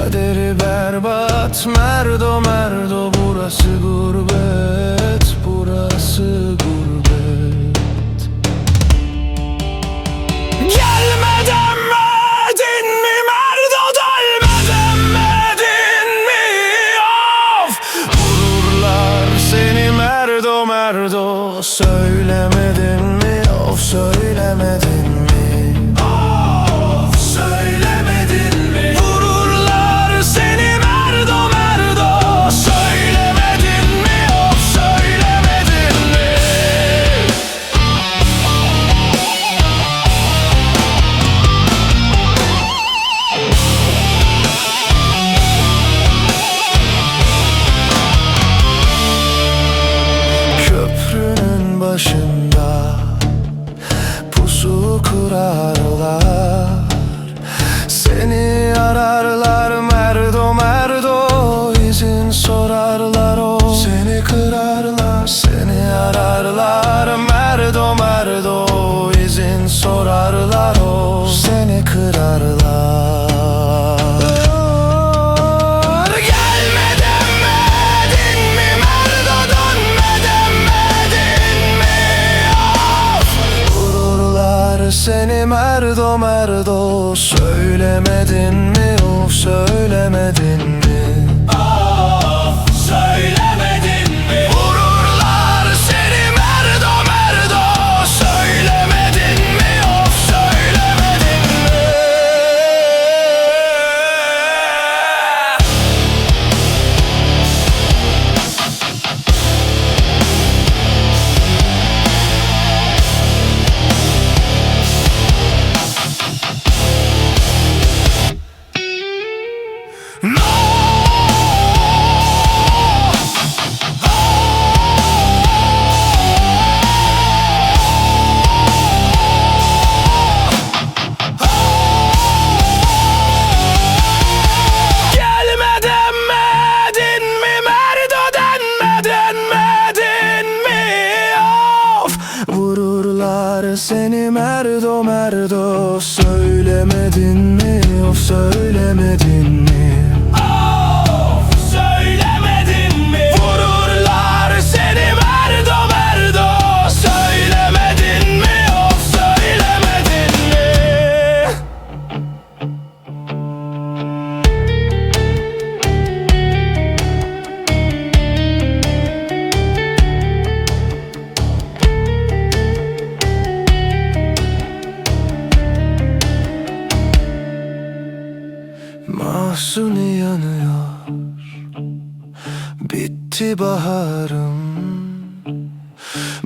Kaderi berbat merdo merdo burası gurbet burası gurbet. Gelmeden medin mi merdo dönmeden medin mi? Of! Vururlar seni merdo merdo söylemedin mi? Of söylemedin kurar seni merdo merdo. Söylemedin mi? Oh söylemedin mi? Bilemedin mi? Of söylemedin mi? Hasreti baharım.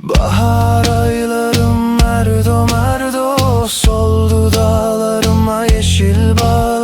Bahar aylarım Erdo merdo Soldu dağlarıma yeşil bağ.